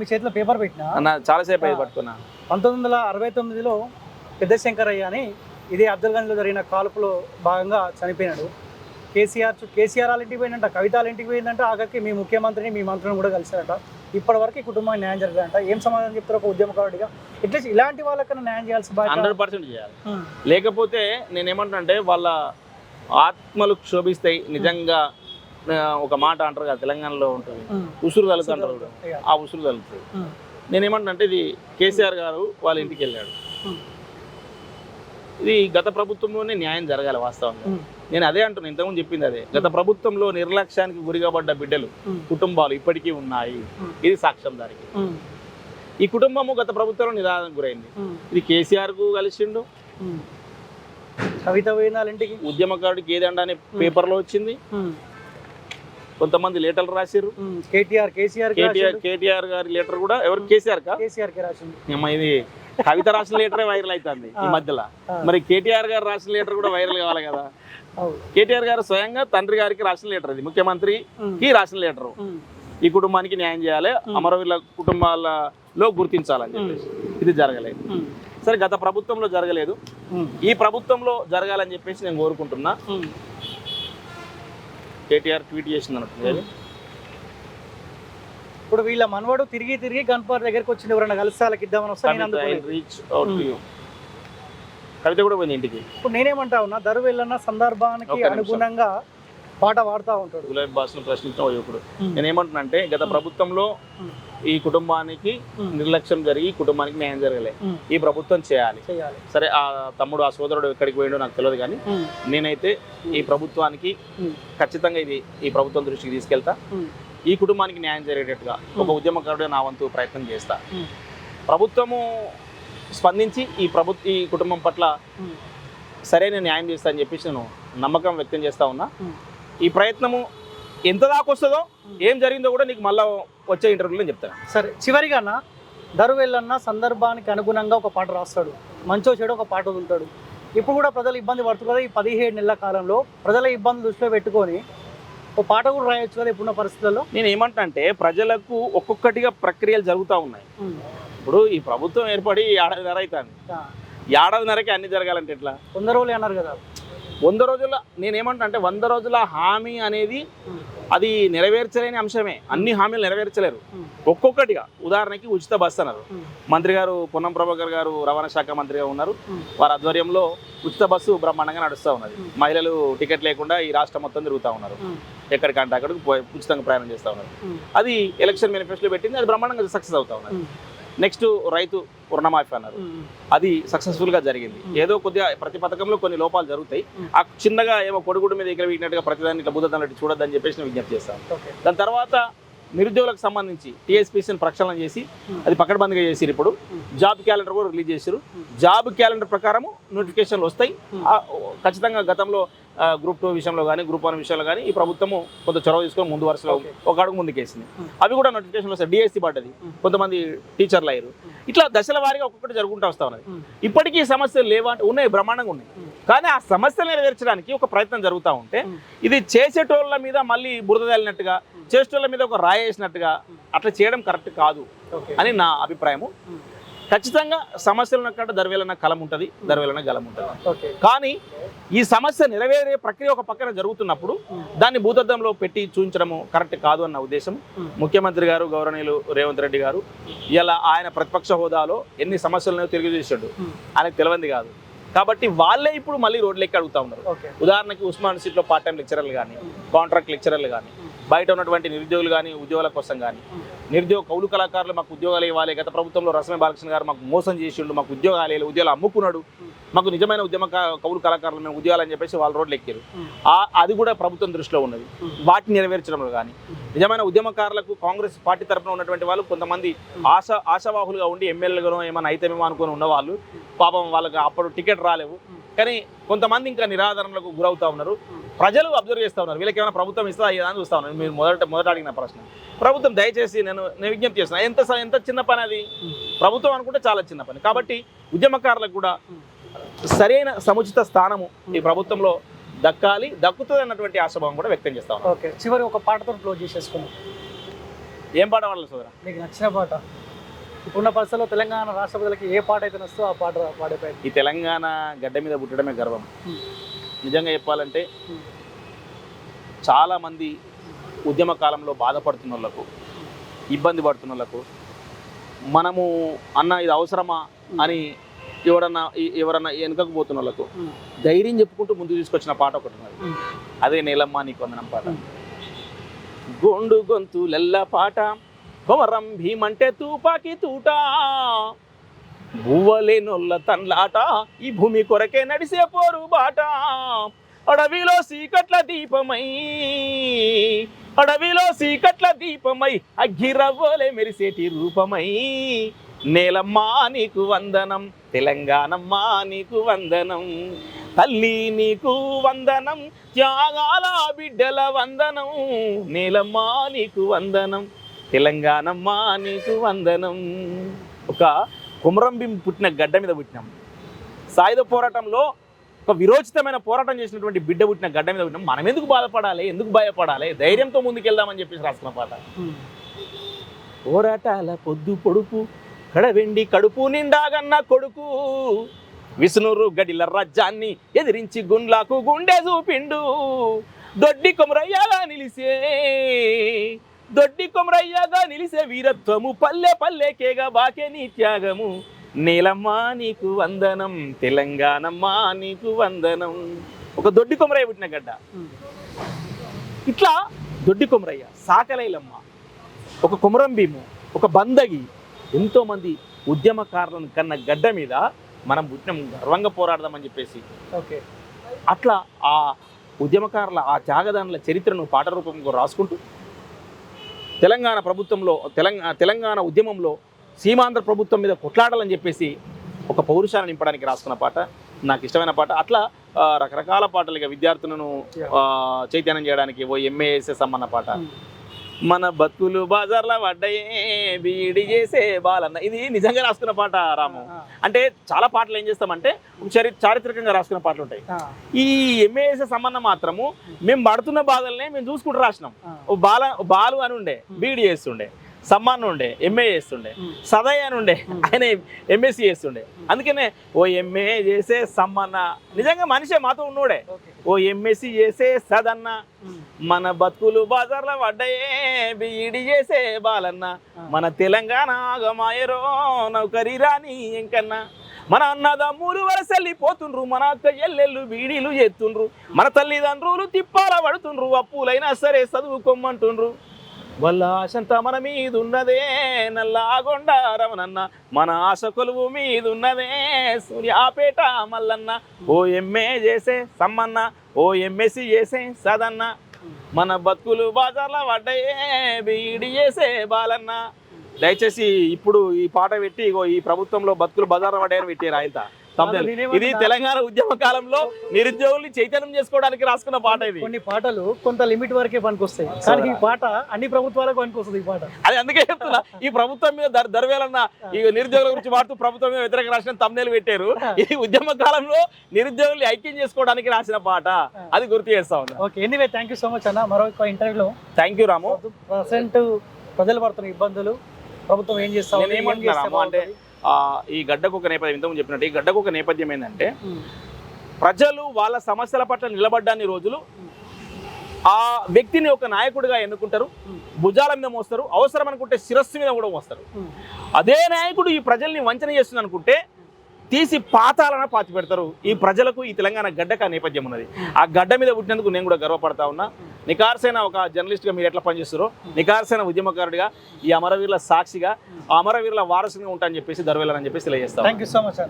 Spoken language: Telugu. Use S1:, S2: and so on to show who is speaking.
S1: మీ చేతిలో పేపర్ పెట్టినా?
S2: అన్న చాలాసేపు అయ్యి పట్టుకున్నా
S1: పంతొమ్మిది వందల అరవై తొమ్మిదిలో పెద్ద శంకరయ్య అని ఇదే అబ్దుల్గంజ్లో జరిగిన కాల్పులో భాగంగా చనిపోయినాడు. కేసీఆర్ కేసీఆర్ వాళ్ళ ఇంటికి పోయిందంట కవిత వాళ్ళ ఇంటికి పోయిందంట ఆఖరికి మీ ముఖ్యమంత్రిని మీ మంత్రిని కూడా కలిశారట. ఇప్పటి వరకు ఈ కుటుంబానికి న్యాయం జరగదంట ఏం సమాధానం చెప్తారు ఒక ఉద్యమకారుడిగా. ఇట్లా ఇలాంటి వాళ్ళకన్నా న్యాయం చేయాల్సి బాధ్యత
S2: హండ్రెడ్ పర్సెంట్ చేయాలి. లేకపోతే నేను ఏమంటున్నా వాళ్ళ ఆత్మలు క్షోభిస్తాయి నిజంగా ఒక మాట అంటారు కదా తెలంగాణలో ఉంటుంది. ఉసురు తలుకు అంటారు ఆ ఉసురు తలుపుతుంది
S1: ఉమ్,
S2: నేను ఏమంటున్నా అంటే ఇది కేసీఆర్ గారు వాళ్ళ ఇంటికి వెళ్ళాడు. ఇది గత ప్రభుత్వంలోనే న్యాయం జరగాలి వాస్తవంగా. నేను అదే అంటున్నాను ఇంతకుముందు చెప్పింది అదే. గత ప్రభుత్వంలో నిర్లక్ష్యానికి గురిగాబడ్డ బిడ్డలు కుటుంబాలు ఇప్పటికీ ఉన్నాయి. ఇది సాక్ష్యం దానికి. ఈ కుటుంబము గత ప్రభుత్వంలో నిరాదరణకు గురైంది. ఇది కేసీఆర్కు కలిసిండు.
S1: కవిత ఇంటికి?
S2: ఉద్యమకారుడికి ఏదండ అనే పేపర్లో వచ్చింది? కొంతమంది లేటర్లు
S1: ఉమ్, కేటీఆర్ కేసీఆర్
S2: కేటీఆర్ కేటీఆర్ గారి లెటర్ కూడా ఎవరు? కేసీఆర్ ఇది కవిత రాసిన లెటరే వైరల్ అవుతుంది ఈ. మధ్యలో. మరి కేటీఆర్ గారు రాసిన లెటర్ కూడా వైరల్ కావాలి కదా. కేటీఆర్ గారు స్వయంగా తండ్రి గారికి రాసిన లెటర్ ఇది. ముఖ్యమంత్రికి రాసిన లెటర్. ఈ కుటుంబానికి న్యాయం చేయాలి అమరవీరుల కుటుంబాలలో గుర్తించాలని చెప్పేసి. ఇది జరగలేదు. సరే గత ప్రభుత్వంలో జరగలేదు. ఈ ప్రభుత్వంలో జరగాలని చెప్పేసి నేను కోరుకుంటున్నా. కేటీఆర్ ట్వీట్ చేసింది అన్నట్టు.
S1: ఇప్పుడు వీళ్ళ మనవడు తిరిగి తిరిగి గన్పార్ దగ్గరికి వచ్చింది ఎవరైనా కలిసి వాళ్ళకి ఇద్దామని వస్తే నేను అందుకోలేదు.
S2: Reach out to you Kavitha కూడా పోయింది ఇంటికి.
S1: ఇప్పుడు నేనేమంటా ఉన్నా దరు వెళ్ళన్న సందర్భానికి. అనుగుణంగా పాట పాడుతూ ఉంటాడు.
S2: గులాబీ భాషను ప్రశ్నించిన యువకుడు
S1: ఉమ్,
S2: నేను ఏమంటున్నా అంటే గత ప్రభుత్వంలో ఈ కుటుంబానికి నిర్లక్ష్యం జరిగి ఈ కుటుంబానికి న్యాయం జరగలే. ఈ ప్రభుత్వం చేయాలి. సరే ఆ తమ్ముడు ఆ సోదరుడు ఎక్కడికి పోయిండో నాకు తెలియదు కానీ నేనైతే ఈ ప్రభుత్వానికి ఖచ్చితంగా ఇది ఈ ప్రభుత్వం దృష్టికి తీసుకెళ్తా. ఈ కుటుంబానికి న్యాయం జరిగేటట్టుగా ఒక ఉద్యమకారుడు నా వంతు ప్రయత్నం చేస్తా. ప్రభుత్వము స్పందించి ఈ ప్రభు ఈ కుటుంబం పట్ల సరైన న్యాయం చేస్తా అని చెప్పేసి నేను నమ్మకం వ్యక్తం చేస్తా ఉన్నా. ఈ ప్రయత్నము ఎంత దాకా వస్తుందో ఏం జరిగిందో కూడా నీకు మళ్ళా వచ్చే ఇంటర్వ్యూలో నేను చెప్తాను.
S1: సరే చివరిగా వెళ్ళన్న సందర్భానికి అనుగుణంగా ఒక పాట రాస్తాడు. మంచో చెడు ఒక పాట వదులుతాడు. ఇప్పుడు కూడా ప్రజలు ఇబ్బంది పడుతున్నారు. ఈ పదిహేడు నెలల కాలంలో ప్రజల ఇబ్బంది దృష్టిలో పెట్టుకొని ఒక పాట కూడా రాయొచ్చు కదా ఇప్పుడున్న పరిస్థితుల్లో?
S2: నేను ఏమంటా అంటే ప్రజలకు ఒక్కొక్కటిగా ప్రక్రియలు జరుగుతూ ఉన్నాయి. ఇప్పుడు ఈ ప్రభుత్వం ఏర్పడి ఏడాదిన్నర అవుతుంది. ఏడాదిన్నరకి అన్ని జరగాలంటే ఎట్లా?
S1: రోజులు అన్నారు కదా.
S2: వంద రోజుల నేను ఏమంటా అంటే వంద రోజుల హామీ అనేది అది నెరవేర్చలేని అంశమే. అన్ని హామీలు నెరవేర్చలేరు. ఒక్కొక్కటిగా ఉదాహరణకి ఉచిత బస్సు అన్నారు. మంత్రి గారు పొన్నం ప్రభాకర్ గారు రవాణా శాఖ మంత్రిగా ఉన్నారు. వారి ఆధ్వర్యంలో ఉచిత బస్సు బ్రహ్మాండంగా నడుస్తూ ఉన్నది. మహిళలు టికెట్ లేకుండా ఈ రాష్ట్రం మొత్తం తిరుగుతూ ఉన్నారు. ఎక్కడికంటే అక్కడికి పోయి ఉచితంగా ప్రయాణం చేస్తూ ఉన్నారు. అది ఎలక్షన్ మేనిఫెస్టోలో పెట్టింది అది బ్రహ్మాండంగా సక్సెస్ అవుతా ఉన్నది. నెక్స్ట్ రైతు రుణమాఫీ అన్నారు. అది సక్సెస్ఫుల్గా జరిగింది. ఏదో కొద్దిగా ప్రతి పథకంలో కొన్ని లోపాలు జరుగుతాయి. ఆ చిన్నగా ఏమో కొడుగుడు మీద ఎగిరి వీటినట్టుగా ప్రతిదాన్ని ఇట్లా బుద్ధదన్నట్టు చూడొద్దని చెప్పేసి నేను విజ్ఞప్తి చేస్తాను. దాని తర్వాత నిరుద్యోగులకు సంబంధించి టీఎస్పీసీని ప్రక్షాళన చేసి. అది పకడ్బందీగా చేసిరు ఇప్పుడు. జాబ్ క్యాలెండర్ కూడా రిలీజ్ చేశారు. జాబ్ క్యాలెండర్ ప్రకారము నోటిఫికేషన్లు వస్తాయి ఖచ్చితంగా గతంలో గ్రూప్ టూ విషయంలో కానీ గ్రూప్ వన్ విషయంలో కానీ ఈ ప్రభుత్వము కొంత చొరవ తీసుకొని ముందు వరుసలో. ఒక అడుగు ముందుకేసింది. అవి కూడా నోటిఫికేషన్లు వస్తాయి డిఎస్సి పడ్డది. కొంతమంది టీచర్లు అయ్యారు. ఇట్లా దశల వారీగా ఒక్కొక్కటి జరుగుకుంటూ వస్తా ఉన్నది ఇప్పటికీ సమస్యలు లేవా ఉన్నాయి బ్రహ్మాండంగా ఉన్నాయి కానీ ఆ సమస్యలు నెరవేర్చడానికి ఒక ప్రయత్నం జరుగుతూ ఉంటే ఇది చేసేటోళ్ళ మీద మళ్ళీ బురద తల్లినట్టుగా చేసేటోళ్ళ మీద ఒక రాయి వేసినట్టుగా అట్లా చేయడం కరెక్ట్ కాదు అని నా అభిప్రాయము. ఖచ్చితంగా సమస్యలు ఉన్నక్కడ దర్వేలన్న కలం ఉంటుంది దర్వేలన్న గలం ఉంటుంది. కానీ ఈ సమస్య నెరవేరే ప్రక్రియ ఒక పక్కన జరుగుతున్నప్పుడు దాన్ని భూతద్దంలో పెట్టి చూపించడము కరెక్ట్ కాదు అన్న ఉద్దేశం. ముఖ్యమంత్రి గారు గౌరవనీయులు రేవంత్ రెడ్డి గారు ఇలా ఆయన ప్రతిపక్ష హోదాలో ఎన్ని సమస్యలను తిరిగి చూసాడు ఆయనకు తెలియంది కాదు. కాబట్టి వాళ్ళే ఇప్పుడు మళ్ళీ రోడ్లెక్కి అడుగుతా ఉన్నారు. ఉదాహరణకి ఉస్మాన్ సీట్లో పార్ట్ టైం లెక్చరర్లు కానీ కాంట్రాక్ట్ లెక్చరర్లు కానీ బయట ఉన్నటువంటి నిరుద్యోగులు కానీ ఉద్యోగాల కోసం కానీ. నిరుద్యోగ కౌలు కళాకారులు మాకు ఉద్యోగాలు ఇవ్వాలి. గత ప్రభుత్వంలో రసమే బాలకృష్ణ గారు మాకు మోసం చేసిండు మాకు ఉద్యోగాలు ఇవ్వాలి, ఉద్యోగాలు అమ్ముకున్నాడు. మాకు నిజమైన ఉద్యమ కౌలు కళాకారులు మేము ఉద్యోగాలు అని చెప్పేసి వాళ్ళు రోడ్లు ఎక్కారు అది కూడా ప్రభుత్వం దృష్టిలో ఉన్నది. వాటిని నెరవేర్చడంలో కానీ. నిజమైన ఉద్యమకారులకు కాంగ్రెస్ పార్టీ తరఫున ఉన్నటువంటి వాళ్ళు కొంతమంది ఆశ ఆశావాహులుగా ఉండి ఎమ్మెల్యేలుగానో ఏమైనా అయితేమేమో అనుకుని ఉన్నవాళ్ళు. పాపం వాళ్ళకి అప్పుడు టికెట్ రాలేవు. కానీ కొంతమంది ఇంకా నిరాదరణలకు గురవుతా ఉన్నారు. ప్రజలు అబ్జర్వ్ చేస్తా ఉన్నారు. వీళ్ళకి ఏమైనా ప్రభుత్వం ఇస్తుందా ఇదా అని చూస్తా ఉన్నారు. మీరు మొదట మొదట అడిగిన ప్రశ్న. ప్రభుత్వం దయచేసి నేను నేను విజ్ఞప్తి చేస్తున్నా. ఎంత ఎంత చిన్న పని అది? ప్రభుత్వం అనుకుంటే చాలా చిన్న పని. కాబట్టి ఉద్యమకారులకు కూడా సరైన సముచిత స్థానము ఈ ప్రభుత్వంలో దక్కాలి దక్కుతుంది అన్నటువంటి ఆశాభావం కూడా వ్యక్తం చేస్తా
S1: ఓకే. చివరి ఒక పాటతో క్లోజ్ చేసేసుకుందాం.
S2: ఏం పాట పాడాలి సోదరా?
S1: నీకు నచ్చిన పాట. ఇప్పుడున్న పరిస్థితుల్లో తెలంగాణ రాష్ట్ర ప్రజలకి ఏ పాట అయితే నచ్చో ఆ పాట పాడే
S2: ఈ తెలంగాణ గడ్డ మీద పుట్టడమే గర్వం. నిజంగా చెప్పాలంటే చాలామంది ఉద్యమ కాలంలో బాధపడుతున్న వాళ్ళకు ఇబ్బంది పడుతున్న వాళ్ళకు మనము అన్న ఇది అవసరమా అని ఎవరన్నా ఎవరన్నా వెనుకకు పోతున్న వాళ్ళకు ధైర్యం చెప్పుకుంటూ ముందు తీసుకొచ్చిన పాట ఒకటి ఉన్నది. అదే నీలమ్మ నీకు వందనం పాట.
S1: గొండు
S2: గోండు గొంతు లెల్ల పాట కొమరం భీమంటే తూపాకి తూట బువ్వలేనొల్ల తన్లాట ఈ భూమి కొరకే నడిసే పోరు బాట. అడవిలో సీకట్ల దీపమై అడవిలో సీకట్ల దీపమై అగ్గిరవ్వలే మెరిసేటి రూపమై. నేలమ్మా నీకు వందనం. తెలంగాణమ్మా నీకు వందనం. తల్లి నీకు వందనం. త్యాగాల బిడ్డల వందనం. నేలమ్మా నీకు వందనం. తెలంగాణమ్మా నీకు వందనం. ఒక కుమరంభీం పుట్టిన గడ్డ మీద పుట్టినాం. సాయుధ పోరాటంలో ఒక విరోచితమైన పోరాటం చేసినటువంటి బిడ్డ పుట్టిన గడ్డ మీద పుట్టినాం. మనం ఎందుకు బాధపడాలి? ఎందుకు భయపడాలి? ధైర్యంతో ముందుకెళ్దామని చెప్పేసి రాసుకున్న పాట. పోరాటాల పొద్దు పొడుపు కడవెండి కడుపు నిండాగన్న కొడుకు. విష్ణురు గడిల రాజ్యాన్ని ఎదిరించి గుండ్లకు గుండె చూపిండు. దొడ్డి కొమరయ్యగా నిలిసే దొడ్డి కొమరయ్యగా నిలిసే వీరత్వము పల్లె పల్లెకేగా బాకే నీ త్యాగము. నీలమ్మా నీకు వందనం తెలంగాణమ్మా నీకు వందనం. ఒక దొడ్డి కొమరయ్య పుట్టిన గడ్డ. ఇట్లా దొడ్డి కొమరయ్య సాకలైలమ్మ ఒక కొమరం భీము ఒక బందగి ఎంతోమంది ఉద్యమకారులను కన్న గడ్డ మీద మనం పుట్టిన గర్వంగా పోరాడదామని చెప్పేసి.
S1: ఓకే.
S2: అట్లా ఆ ఉద్యమకారుల ఆ త్యాగదానుల చరిత్రను పాట రూపంలో రాసుకుంటూ తెలంగాణ ప్రభుత్వంలో తెలంగాణ తెలంగాణ ఉద్యమంలో సీమాంధ్ర ప్రభుత్వం మీద కొట్లాడాలని చెప్పేసి ఒక పౌరుషాన్ని నింపడానికి రాసుకున్న పాట నాకు ఇష్టమైన పాట. అట్లా రకరకాల పాటలు ఇక విద్యార్థులను చైతన్యం చేయడానికి ఓ ఎంఏఎస్ఎస్ అమ్మన్న పాట. మన బతుకులు బాజార్ల పడ్డాయే బీడి చేసే బాలన్న. ఇది నిజంగా రాసుకున్న పాట రాము. అంటే చాలా పాటలు ఏం చేస్తామంటే చరి చారిత్రకంగా రాసుకున్న పాటలు ఉంటాయి. ఈ ఎంఏఎస్ సంబంధం మాత్రము మేము పడుతున్న బాధల్నే మేము చూసుకుంటూ రాసినాం. బాల బాలు అని ఉండే బీడీ చేస్తుండే. సమ్మాన్ ఉండే ఎంఏ చేస్తుండే
S1: Hmm.
S2: సదయ్య అని ఉండే
S1: Hmm.
S2: ఆయన ఎంఎస్సి చేస్తుండే అందుకనే ఓ ఎంఏ చేసే సమ్మన్న నిజంగా మనిషే మాతో ఉన్నోడే ఓ ఎంఎస్సి చేసే సదన్న
S1: Hmm.
S2: మన బతుకులు బాజార్ల పడ్డాయే బీడి చేసే బాలన్న. మన తెలంగాణ ఆగమాయరో నౌకరి రాని ఎంకన్నా మన అన్నదమ్ములు వలసెళ్ళిపోతుండ్రు మన అక్క ఎల్లెళ్ళు బీడీలు ఎత్తుండ్రు మన తల్లిదండ్రులు తిప్పాల పడుతుండ్రు అప్పులైనా సరే చదువుకోమంటుండ్రు వాళ్ళ ఆశంతా మన మీద ఉన్నదే నల్లాగొండ రమణన్న. మన ఆశ కొలువు మీద ఉన్నదే సూర్యాపేట మల్లన్న. ఓ ఎంఏ చేసే సమ్మన్న ఓ ఎంఎస్సి చేసే సదన్న. మన బతుకులు బాజార్ల పడ్డాయే బీడి చేసే బాలన్న. దయచేసి ఇప్పుడు ఈ పాట పెట్టి ఇగో ఈ ప్రభుత్వంలో బతుకులు బజార్ల పడ్డాయని పెట్టారు ఆయన ఇది తెలంగాణ ఉద్యమ కాలంలో నిరుద్యోగుల్ని చైతన్యం చేసుకోవడానికి రాసుకున్న పాట ఇది.
S1: కొన్ని పాటలు కొంత లిమిట్ వరకే పనికొస్తాయి. కానీ ఈ పాట అన్ని ప్రభుత్వాలకు పనికొస్తుంది ఈ పాట.
S2: అది అందుకే చెప్తున్నా. ఈ ప్రభుత్వం మీద దర్ దర్వేలన్న ఈ నిరుద్యోగుల గురించి వాడుతూ ప్రభుత్వం మీద వ్యతిరేక రాసిన తమ్నేలు పెట్టారు. ఇది ఉద్యమ కాలంలో నిరుద్యోగుల్ని ఐక్యం చేసుకోవడానికి రాసిన పాట. అది గుర్తు చేస్తా ఉన్నా.
S1: Okay anyway thank so much అన్న. మరొక ఇంటర్వ్యూలో
S2: థ్యాంక్ యూ రాము.
S1: ప్రజెంట్ ప్రజలు పడుతున్న ఇబ్బందులు ప్రభుత్వం ఏం చేస్తా
S2: అంటే ఈ గడ్డకు ఒక నేపథ్యం ఇంతకుముందు చెప్పినట్టు ఈ గడ్డకు ఒక నేపథ్యం ఏంటంటే ప్రజలు వాళ్ళ సమస్యల పట్ల నిలబడ్డాన్ని రోజులు ఆ వ్యక్తిని ఒక నాయకుడిగా ఎన్నుకుంటారు భుజాల మీద మోస్తారు అవసరం అనుకుంటే శిరస్సు మీద కూడా మోస్తారు. అదే నాయకుడు ఈ ప్రజల్ని వంచన చేస్తుంది అనుకుంటే తీసి పాతాలన పాతి పెడతారు. ఈ ప్రజలకు ఈ తెలంగాణ గడ్డకు ఆ నేపథ్యం ఉన్నది. ఆ గడ్డ మీద పుట్టినందుకు నేను కూడా గర్వపడతా ఉన్నా. నికార్సైన ఒక జర్నలిస్ట్గా మీరు ఎట్లా పనిచేస్తారో నికార్సైన ఉద్యమకారుడిగా ఈ అమరవీరుల సాక్షిగా అమరవీరుల వారసుగా ఉంటా అని చెప్పేసి దర్వేలని చెప్పేసి తెలియజేస్తాను
S1: థ్యాంక్ యూ సో మచ్